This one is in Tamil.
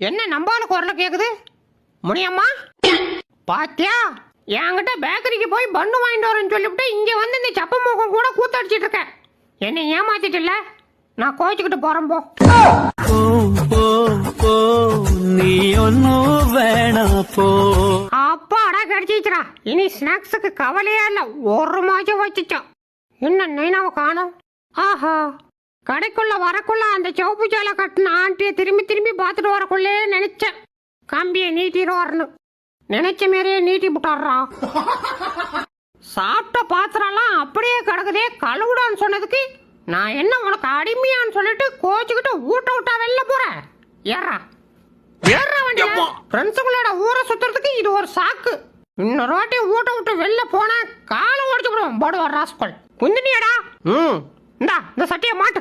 என்ன நம்பால குரல கேக்குது? முனியம்மா பாத்தியா? என்கிட்ட பேக்கரிக்கு போய் பண்ணு வாங்கிட்டு வரேன்னு சொல்லிவிட்டு இங்க வந்து இந்த சப்ப மூக்கம் கூட கூத்தடிச்சிட்டு இருக்க என்னை ஏமாத்திட்டுல நான் கோச்சுக்கிட்டு போறேன் போ. நீ ஒன்னும் வேணாம் போ. அப்பாடா கிடைச்சிச்சுடா இனி ஸ்நாக்ஸுக்கு கவலையே இல்ல. ஒரு மாசம் வச்சுச்சோம் என்ன நைனாவை காணோம்? ஆஹா. கடைக்குள்ள வரக்குள்ள அந்த சிவப்பு சேலை கட்டின ஆண்டியை திரும்பி திரும்பி பார்த்துட்டு வரக்குள்ளே நினைச்சேன். கம்பியை நீட்டிடுவார்னு நினைச்ச மாரியே நீட்டி விட்டாடுறா சாப்பிட்ட பாத்திரம்லாம் அப்படியே கிடக்குதே கழுவுடான்னு சொன்னதுக்கு நான் என்ன உனக்கு அடிமையான்னு சொல்லிட்டு கோச்சுக்கிட்டு ஊட்ட விட்டா வெளில போறேன் ஏறா. ஏறா வண்டியில. ஃப்ரெண்ட்ஸுங்களோட ஊரை சுத்துறதுக்கு இது ஒரு சாக்கு. இன்னொரு வாட்டி ஊட்ட விட்டு வெளில போனா காலை உடச்சு விடுவோம் படுவார் ராஸ்கல். குந்தினியடா. ம். இந்த சட்டையை மாட்டு.